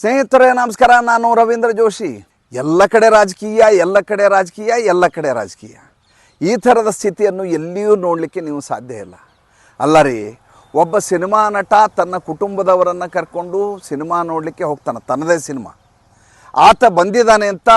ಸ್ನೇಹಿತರೇ, ನಮಸ್ಕಾರ. ನಾನು ರವೀಂದ್ರ ಜೋಶಿ. ಎಲ್ಲ ಕಡೆ ರಾಜಕೀಯ, ಎಲ್ಲ ಕಡೆ ರಾಜಕೀಯ, ಎಲ್ಲ ಕಡೆ ರಾಜಕೀಯ. ಈ ಥರದ ಸ್ಥಿತಿಯನ್ನು ಎಲ್ಲಿಯೂ ನೋಡಲಿಕ್ಕೆ ನೀವು ಸಾಧ್ಯ ಇಲ್ಲ. ಅಲ್ಲ ರೀ, ಒಬ್ಬ ಸಿನಿಮಾ ನಟ ತನ್ನ ಕುಟುಂಬದವರನ್ನು ಕರ್ಕೊಂಡು ಸಿನಿಮಾ ನೋಡಲಿಕ್ಕೆ ಹೋಗ್ತಾನೆ. ತನ್ನದೇ ಸಿನಿಮಾ. ಆತ ಬಂದಿದ್ದಾನೆ ಅಂತ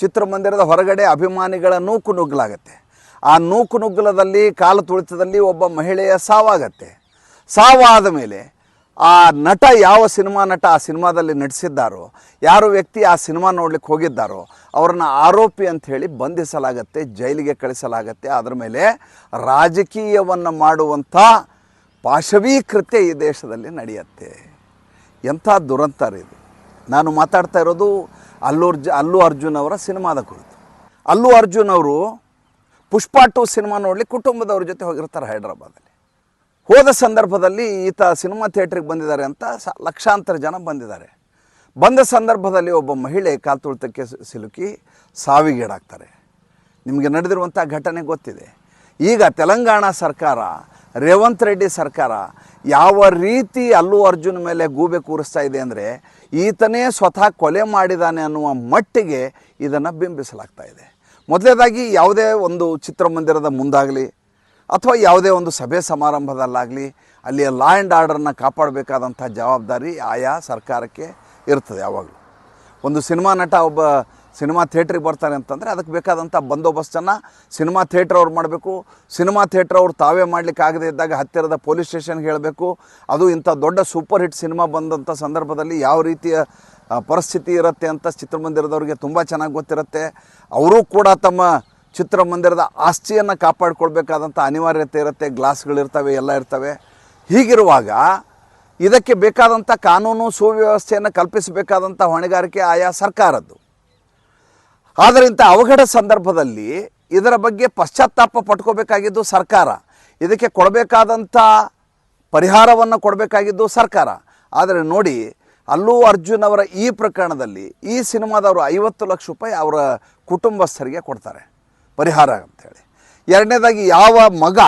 ಚಿತ್ರಮಂದಿರದ ಹೊರಗಡೆ ಅಭಿಮಾನಿಗಳ ನೂಕು ನುಗ್ಗಲಾಗತ್ತೆ. ಆ ನೂಕು ನುಗ್ಗಲದಲ್ಲಿ, ಕಾಲು ತುಳಿತದಲ್ಲಿ ಒಬ್ಬ ಮಹಿಳೆಯ ಸಾವಾಗತ್ತೆ. ಸಾವಾದ ಮೇಲೆ ಆ ನಟ ಯಾವ ಸಿನಿಮಾ ನಟ ಆ ಸಿನಿಮಾದಲ್ಲಿ ನಟಿಸಿದ್ದಾರೋ, ಯಾರು ವ್ಯಕ್ತಿ ಆ ಸಿನಿಮಾ ನೋಡ್ಲಿಕ್ಕೆ ಹೋಗಿದ್ದಾರೋ, ಅವ್ರನ್ನ ಆರೋಪಿ ಅಂತ ಹೇಳಿ ಬಂಧಿಸಲಾಗತ್ತೆ, ಜೈಲಿಗೆ ಕಳಿಸಲಾಗತ್ತೆ. ಅದರ ಮೇಲೆ ರಾಜಕೀಯವನ್ನು ಮಾಡುವಂಥ ಪಾಶವೀಕೃತ್ಯ ಈ ದೇಶದಲ್ಲಿ ನಡೆಯುತ್ತೆ. ಎಂಥ ದುರಂತ ಇದು. ನಾನು ಮಾತಾಡ್ತಾ ಇರೋದು ಅಲ್ಲು ಅರ್ಜು ಅಲ್ಲು ಅರ್ಜುನ್ ಅವರ ಸಿನಿಮಾದ ಕುರಿತು. ಅಲ್ಲು ಅರ್ಜುನ್ ಅವರು ಪುಷ್ಪ ಟು ಸಿನಿಮಾ ನೋಡಲಿ ಕುಟುಂಬದವ್ರ ಜೊತೆ ಹೋಗಿರ್ತಾರೆ ಹೈದ್ರಾಬಾದಲ್ಲಿ. ಹೋದ ಸಂದರ್ಭದಲ್ಲಿ ಈತ ಸಿನಿಮಾ ಥಿಯೇಟ್ರಿಗೆ ಬಂದಿದ್ದಾರೆ ಅಂತ ಲಕ್ಷಾಂತರ ಜನ ಬಂದಿದ್ದಾರೆ. ಬಂದ ಸಂದರ್ಭದಲ್ಲಿ ಒಬ್ಬ ಮಹಿಳೆ ಕಾಲ್ತುಳಿತಕ್ಕೆ ಸಿಲುಕಿ ಸಾವಿಗೀಡಾಗ್ತಾರೆ. ನಿಮಗೆ ನಡೆದಿರುವಂಥ ಘಟನೆ ಗೊತ್ತಿದೆ. ಈಗ ತೆಲಂಗಾಣ ಸರ್ಕಾರ, ರೇವಂತ್ ರೆಡ್ಡಿ ಸರ್ಕಾರ ಯಾವ ರೀತಿ ಅಲ್ಲು ಅರ್ಜುನ್ ಮೇಲೆ ಗೂಬೆ ಕೂರಿಸ್ತಾ ಇದೆ ಅಂದರೆ ಈತನೇ ಸ್ವತಃ ಕೊಲೆ ಮಾಡಿದಾನೆ ಅನ್ನುವ ಮಟ್ಟಿಗೆ ಇದನ್ನು ಬಿಂಬಿಸಲಾಗ್ತಾ ಇದೆ. ಮೊದಲನೇದಾಗಿ ಯಾವುದೇ ಒಂದು ಚಿತ್ರಮಂದಿರದ ಮುಂದಾಗಲಿ ಅಥವಾ ಯಾವುದೇ ಒಂದು ಸಭೆ ಸಮಾರಂಭದಲ್ಲಾಗಲಿ ಅಲ್ಲಿಯ ಲಾ ಆ್ಯಂಡ್ ಆರ್ಡರ್ನ ಕಾಪಾಡಬೇಕಾದಂಥ ಜವಾಬ್ದಾರಿ ಆಯಾ ಸರ್ಕಾರಕ್ಕೆ ಇರ್ತದೆ ಯಾವಾಗಲೂ. ಒಂದು ಸಿನಿಮಾ ನಟ ಒಬ್ಬ ಸಿನಿಮಾ ಥಿಯೇಟ್ರಿಗೆ ಬರ್ತಾರೆ ಅಂತಂದರೆ ಅದಕ್ಕೆ ಬೇಕಾದಂಥ ಬಂದೋಬಸ್ತನ್ನು ಸಿನಿಮಾ ಥಿಯೇಟ್ರ್ ಅವ್ರು ಮಾಡಬೇಕು. ಸಿನಿಮಾ ಥಿಯೇಟ್ರ್ ಅವ್ರು ತಾವೇ ಮಾಡಲಿಕ್ಕೆ ಆಗದೇ ಇದ್ದಾಗ ಹತ್ತಿರದ ಪೊಲೀಸ್ ಸ್ಟೇಷನ್ಗೆ ಹೇಳಬೇಕು. ಅದು ಇಂಥ ದೊಡ್ಡ ಸೂಪರ್ ಹಿಟ್ ಸಿನಿಮಾ ಬಂದಂಥ ಸಂದರ್ಭದಲ್ಲಿ ಯಾವ ರೀತಿಯ ಪರಿಸ್ಥಿತಿ ಇರುತ್ತೆ ಅಂತ ಚಿತ್ರಮಂದಿರದವ್ರಿಗೆ ತುಂಬ ಚೆನ್ನಾಗಿ ಗೊತ್ತಿರುತ್ತೆ. ಅವರೂ ಕೂಡ ತಮ್ಮ ಚಿತ್ರಮಂದಿರದ ಆಸ್ತಿಯನ್ನು ಕಾಪಾಡಿಕೊಳ್ಬೇಕಾದಂಥ ಅನಿವಾರ್ಯತೆ ಇರುತ್ತೆ ಗ್ಲಾಸ್ಗಳಿರ್ತವೆ ಎಲ್ಲ ಇರ್ತವೆ. ಹೀಗಿರುವಾಗ ಇದಕ್ಕೆ ಬೇಕಾದಂಥ ಕಾನೂನು ಸುವ್ಯವಸ್ಥೆಯನ್ನು ಕಲ್ಪಿಸಬೇಕಾದಂಥ ಹೊಣೆಗಾರಿಕೆ ಆಯಾ ಸರ್ಕಾರದ್ದು. ಆದರೆ ಇಂಥ ಅವಘಡ ಸಂದರ್ಭದಲ್ಲಿ ಇದರ ಬಗ್ಗೆ ಪಶ್ಚಾತ್ತಾಪ ಪಟ್ಕೋಬೇಕಾಗಿದ್ದು ಸರ್ಕಾರ. ಇದಕ್ಕೆ ಕೊಡಬೇಕಾದಂಥ ಪರಿಹಾರವನ್ನು ಕೊಡಬೇಕಾಗಿದ್ದು ಸರ್ಕಾರ. ಆದರೆ ನೋಡಿ, ಅಲ್ಲೂ ಅರ್ಜುನ್ ಅವರ ಈ ಪ್ರಕರಣದಲ್ಲಿ ಈ ಸಿನಿಮಾದವರು ಐವತ್ತು ಲಕ್ಷ ರೂಪಾಯಿ ಅವರ ಕುಟುಂಬಸ್ಥರಿಗೆ ಕೊಡ್ತಾರೆ. ಪರಿಹಾರ ಅಂತೇಳಿ ಎರಡನೇದಾಗಿ ಯಾವ ಮಗ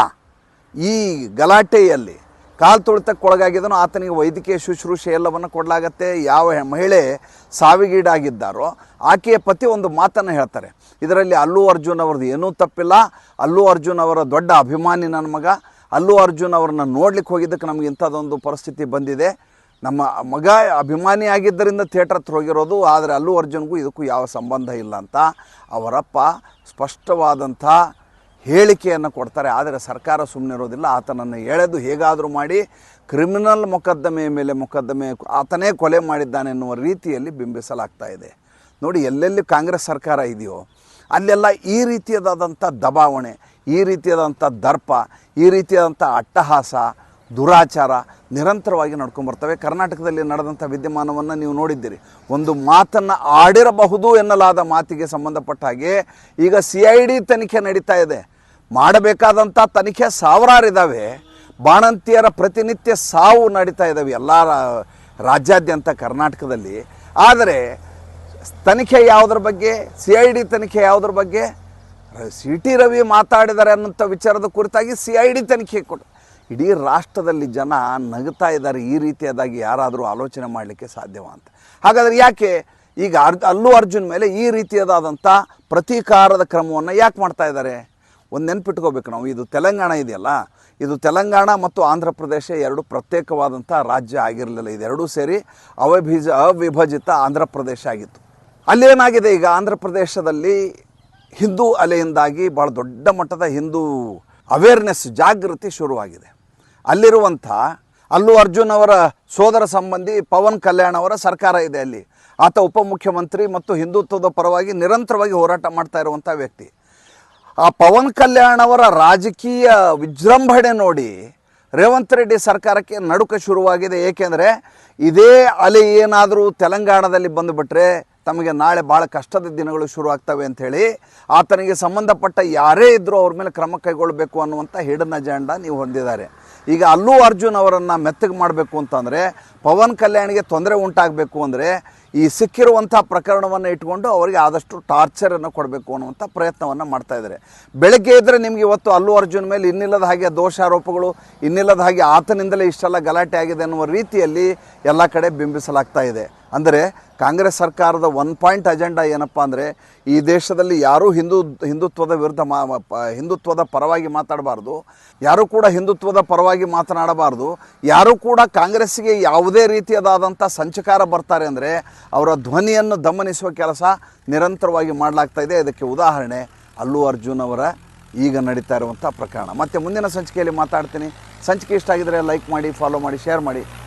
ಈ ಗಲಾಟೆಯಲ್ಲಿ ಕಾಲು ತುಳಿತಕ್ಕೊಳಗಾಗಿದ್ದನೋ ಆತನಿಗೆ ವೈದ್ಯಕೀಯ ಶುಶ್ರೂಷೆ ಎಲ್ಲವನ್ನು ಕೊಡಲಾಗತ್ತೆ, ಯಾವ ಮಹಿಳೆ ಸಾವಿಗೀಡಾಗಿದ್ದಾರೋ ಆಕೆಯ ಪತಿ ಒಂದು ಮಾತನ್ನು ಹೇಳ್ತಾರೆ. ಇದರಲ್ಲಿ ಅಲ್ಲು ಅರ್ಜುನ್ ಅವ್ರದ್ದು ಏನೂ ತಪ್ಪಿಲ್ಲ. ಅಲ್ಲು ಅರ್ಜುನ್ ಅವರ ದೊಡ್ಡ ಅಭಿಮಾನಿ ನನ್ನ ಮಗ. ಅಲ್ಲು ಅರ್ಜುನ್ ಅವ್ರನ್ನ ನೋಡ್ಲಿಕ್ಕೆ ಹೋಗಿದ್ದಕ್ಕೆ ನಮಗೆ ಇಂಥದ್ದೊಂದು ಪರಿಸ್ಥಿತಿ ಬಂದಿದೆ. ನಮ್ಮ ಮಗ ಅಭಿಮಾನಿ ಆಗಿದ್ದರಿಂದ ಥಿಯೇಟರ್ ಹತ್ರ ಹೋಗಿರೋದು, ಆದರೆ ಅಲ್ಲು ಅರ್ಜುನ್ಗೂ ಇದಕ್ಕೂ ಯಾವ ಸಂಬಂಧ ಇಲ್ಲ ಅಂತ ಅವರಪ್ಪ ಸ್ಪಷ್ಟವಾದಂಥ ಹೇಳಿಕೆಯನ್ನು ಕೊಡ್ತಾರೆ. ಆದರೆ ಸರ್ಕಾರ ಸುಮ್ಮನೆ ಇರೋದಿಲ್ಲ ಆತನನ್ನು ಎಳೆದು ಹೇಗಾದರೂ ಮಾಡಿ ಕ್ರಿಮಿನಲ್ ಮೊಕದ್ದಮೆಯ ಮೇಲೆ ಮೊಕದ್ದಮೆ ಆತನೇ ಕೊಲೆ ಮಾಡಿದ್ದಾನೆ ಎನ್ನುವ ರೀತಿಯಲ್ಲಿ ಬಿಂಬಿಸಲಾಗ್ತಾ ಇದೆ. ನೋಡಿ, ಎಲ್ಲೆಲ್ಲಿ ಕಾಂಗ್ರೆಸ್ ಸರ್ಕಾರ ಇದೆಯೋ, ಅಲ್ಲೆಲ್ಲ ಈ ರೀತಿಯಾದಂಥ ದಬಾವಣೆ, ಈ ರೀತಿಯಾದಂಥ ದರ್ಪ, ಈ ರೀತಿಯಾದಂಥ ಅಟ್ಟಹಾಸ ದುರಾಚಾರ ನಿರಂತರವಾಗಿ ನಡ್ಕೊಂಬರ್ತವೆ ಕರ್ನಾಟಕದಲ್ಲಿ ನಡೆದಂಥ ವಿದ್ಯಮಾನವನ್ನು ನೀವು ನೋಡಿದ್ದೀರಿ. ಒಂದು ಮಾತನ್ನು ಆಡಿರಬಹುದು ಎನ್ನಲಾದ ಮಾತಿಗೆ ಸಂಬಂಧಪಟ್ಟ ಹಾಗೆ ಈಗ ಸಿ ಐ ಡಿ ತನಿಖೆ ನಡೀತಾ ಇದೆ. ಮಾಡಬೇಕಾದಂಥ ತನಿಖೆ ಸಾವಿರಾರಿದ್ದಾವೆ ಬಾಣಂತಿಯರ ಪ್ರತಿನಿತ್ಯ ಸಾವು ನಡೀತಾ ಇದ್ದಾವೆ ಎಲ್ಲ ರಾಜ್ಯಾದ್ಯಂತ ಕರ್ನಾಟಕದಲ್ಲಿ. ಆದರೆ ತನಿಖೆ ಯಾವುದ್ರ ಬಗ್ಗೆ, ಸಿ ಐ ಡಿ ತನಿಖೆ ಯಾವುದ್ರ ಬಗ್ಗೆ? ಸಿ ಟಿ ರವಿ ಮಾತಾಡಿದ್ದಾರೆ ಅನ್ನೋಂಥ ವಿಚಾರದ ಕುರಿತಾಗಿ ಸಿ ಐ ಡಿ ತನಿಖೆ ಕೊಟ್ಟು ಇಡೀ ರಾಷ್ಟ್ರದಲ್ಲಿ ಜನ ನಗುತ್ತಾ ಇದ್ದಾರೆ. ಈ ರೀತಿಯಾದಾಗಿ ಯಾರಾದರೂ ಆಲೋಚನೆ ಮಾಡಲಿಕ್ಕೆ ಸಾಧ್ಯವ ಅಂತ. ಹಾಗಾದರೆ ಯಾಕೆ? ಈಗ ಅರ್, ಅಲ್ಲು ಅರ್ಜುನ್ ಮೇಲೆ ಈ ರೀತಿಯಾದಂಥ ಪ್ರತೀಕಾರದ ಕ್ರಮವನ್ನು ಯಾಕೆ ಮಾಡ್ತಾ ಇದ್ದಾರೆ? ಒಂದು ನೆನ್ಪಿಟ್ಕೋಬೇಕು ನಾವು. ಇದು ತೆಲಂಗಾಣ ಇದೆಯಲ್ಲ? ಇದು ತೆಲಂಗಾಣ ಮತ್ತು ಆಂಧ್ರ ಪ್ರದೇಶ ಎರಡು ಪ್ರತ್ಯೇಕವಾದಂಥ ರಾಜ್ಯ ಆಗಿರಲಿಲ್ಲ. ಇದೆರಡೂ ಸೇರಿ ಅವಿಭಿಜ, ಅವಿಭಜಿತ ಆಂಧ್ರ ಪ್ರದೇಶ ಆಗಿತ್ತು. ಅಲ್ಲೇನಾಗಿದೆ ಈಗ? ಆಂಧ್ರ ಪ್ರದೇಶದಲ್ಲಿ ಹಿಂದೂ ಅಲೆಯಿಂದಾಗಿ ಭಾಳ ದೊಡ್ಡ ಮಟ್ಟದ ಹಿಂದೂ ಅವೇರ್ನೆಸ್ ಜಾಗೃತಿ ಶುರುವಾಗಿದೆ. ಅಲ್ಲಿರುವಂಥ ಅಲ್ಲು ಅರ್ಜುನ್ ಅವರ ಸೋದರ ಸಂಬಂಧಿ ಪವನ್ ಕಲ್ಯಾಣ್ ಅವರ ಸರ್ಕಾರ ಇದೆ ಅಲ್ಲಿ. ಆತ ಉಪಮುಖ್ಯಮಂತ್ರಿ ಮತ್ತು ಹಿಂದುತ್ವದ ಪರವಾಗಿ ನಿರಂತರವಾಗಿ ಹೋರಾಟ ಮಾಡ್ತಾ ಇರುವಂಥ ವ್ಯಕ್ತಿ. ಆ ಪವನ್ ಕಲ್ಯಾಣ್ ಅವರ ರಾಜಕೀಯ ವಿಜೃಂಭಣೆ ನೋಡಿ ರೇವಂತ್ ರೆಡ್ಡಿ ಸರ್ಕಾರಕ್ಕೆ ನಡುಕ ಶುರುವಾಗಿದೆ. ಏಕೆಂದರೆ ಇದೇ ಅಲೆ ಏನಾದರೂ ತೆಲಂಗಾಣದಲ್ಲಿ ಬಂದುಬಿಟ್ರೆ ತಮಗೆ ನಾಳೆ ಭಾಳ ಕಷ್ಟದ ದಿನಗಳು ಶುರುವಾಗ್ತವೆ ಅಂಥೇಳಿ ಆತನಿಗೆ ಸಂಬಂಧಪಟ್ಟ ಯಾರೇ ಇದ್ದರೂ ಅವ್ರ ಮೇಲೆ ಕ್ರಮ ಕೈಗೊಳ್ಳಬೇಕು ಅನ್ನುವಂಥ ಹಿಡನ್ ಅಜೆಂಡಾ ನೀವು ಹೊಂದಿದ್ದಾರೆ. ಈಗ ಅಲ್ಲೂ ಅರ್ಜುನ್ ಅವರನ್ನು ಮೆತ್ತಗೆ ಮಾಡಬೇಕು ಅಂತಂದರೆ ಪವನ್ ಕಲ್ಯಾಣ್ಗೆ ತೊಂದರೆ ಉಂಟಾಗಬೇಕು ಅಂದರೆ ಈ ಸಿಕ್ಕಿರುವಂಥ ಪ್ರಕರಣವನ್ನು ಇಟ್ಕೊಂಡು ಅವರಿಗೆ ಆದಷ್ಟು ಟಾರ್ಚರನ್ನು ಕೊಡಬೇಕು ಅನ್ನುವಂಥ ಪ್ರಯತ್ನವನ್ನು ಮಾಡ್ತಾ ಇದ್ದಾರೆ. ಬೆಳಗ್ಗೆ ಇದ್ದರೆ ನಿಮಗೆ ಇವತ್ತು ಅಲ್ಲು ಅರ್ಜುನ್ ಮೇಲೆ ಇನ್ನಿಲ್ಲದ ಹಾಗೆ ದೋಷಾರೋಪಗಳು, ಇನ್ನಿಲ್ಲದ ಹಾಗೆ ಆತನಿಂದಲೇ ಇಷ್ಟೆಲ್ಲ ಗಲಾಟೆ ಆಗಿದೆ ಅನ್ನುವ ರೀತಿಯಲ್ಲಿ ಎಲ್ಲ ಕಡೆ ಬಿಂಬಿಸಲಾಗ್ತಾ ಇದೆ. ಅಂದರೆ ಕಾಂಗ್ರೆಸ್ ಸರ್ಕಾರದ ಒನ್ ಪಾಯಿಂಟ್ ಅಜೆಂಡಾ ಏನಪ್ಪ ಅಂದರೆ ಈ ದೇಶದಲ್ಲಿ ಯಾರೂ ಹಿಂದೂ, ಹಿಂದುತ್ವದ ವಿರುದ್ಧ ಮಾ ಹಿಂದುತ್ವದ ಪರವಾಗಿ ಮಾತಾಡಬಾರ್ದು. ಯಾರೂ ಕೂಡ ಹಿಂದುತ್ವದ ಪರವಾಗಿ ಮಾತನಾಡಬಾರ್ದು. ಯಾರೂ ಕೂಡ ಕಾಂಗ್ರೆಸ್ಸಿಗೆ ಯಾವುದೇ ರೀತಿಯದಾದಂಥ ಸಂಚಕಾರ ಬರ್ತಾರೆ ಅಂದರೆ ಅವರ ಧ್ವನಿಯನ್ನು ದಮನಿಸುವ ಕೆಲಸ ನಿರಂತರವಾಗಿ ಮಾಡಲಾಗ್ತಾ ಇದೆ. ಇದಕ್ಕೆ ಉದಾಹರಣೆ ಅಲ್ಲು ಅರ್ಜುನ್ ಅವರ ಈಗ ನಡೀತಾ ಇರುವಂಥ ಪ್ರಕರಣ. ಮತ್ತು ಮುಂದಿನ ಸಂಚಿಕೆಯಲ್ಲಿ ಮಾತಾಡ್ತೀನಿ. ಸಂಚಿಕೆ ಇಷ್ಟ ಆಗಿದರೆ ಲೈಕ್ ಮಾಡಿ ಫಾಲೋ ಮಾಡಿ ಶೇರ್ ಮಾಡಿ.